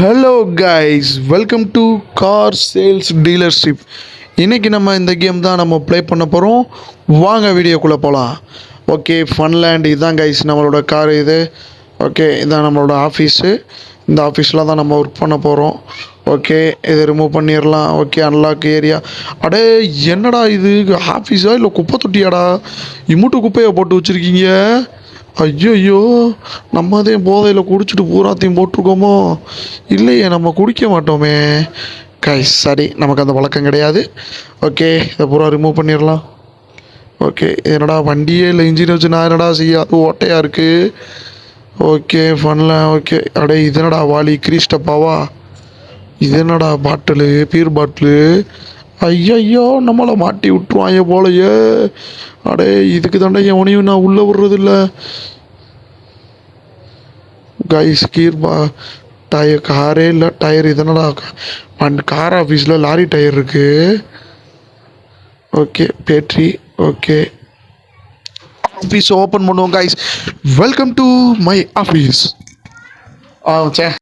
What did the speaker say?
Hello guys welcome to car sales dealership இன்றைக்கி நம்ம இந்த கேம் தான் நம்ம ப்ளே பண்ண போகிறோம் வாங்க வீடியோக்குள்ளே போகலாம் ஓகே ஃபன்லேண்ட் இதுதான் கைஸ் நம்மளோட கார் இது. ஓகே இதுதான் நம்மளோட ஆஃபீஸு இந்த ஆஃபீஸில் தான் நம்ம ஒர்க் பண்ண போகிறோம் ஓகே இதை ரிமூவ் பண்ணிடலாம். ஓகே அன்லாக் ஏரியா அடே என்னடா இது? ஆஃபீஸா இல்லை குப்பை தொட்டியாடா? இம்முட்டு குப்பையை போட்டு வச்சுருக்கீங்க? ஐயோ நம்ம அதே போதையில் குடிச்சிட்டு பூராத்தையும் போட்டிருக்கோமோ? இல்லையே நம்ம குடிக்க மாட்டோமே. கை சரி நமக்கு அந்த பழக்கம் கிடையாது. ஓகே இதை பூரா ரிமூவ் பண்ணிடலாம். ஓகே என்னடா வண்டியே இல்லை இன்ஜின் வச்சு நான் என்னடா செய்ய? அது ஓட்டையாக இருக்குது ஓகே ஃபன்ல ஓகே அடே இது என்னடா வாலி கிரீஸ்டப்பாவா இது என்னடா பாட்டிலு பீர் பாட்டிலு? ஐயையோ நம்மளை மாட்டி விட்டுருவாங்க போலயே. அடே இதுக்கு தாண்டா எவனையும் நான் உள்ளே விடுறதில்ல. கைஸ் கீர் பா டயர் காரே இல்லை டயர் இதனடா அண்ட் கார் ஆஃபீஸில் லாரி டயர் இருக்கு. Okay battery okay office open பண்ணுவோம் guys welcome to my office ah say.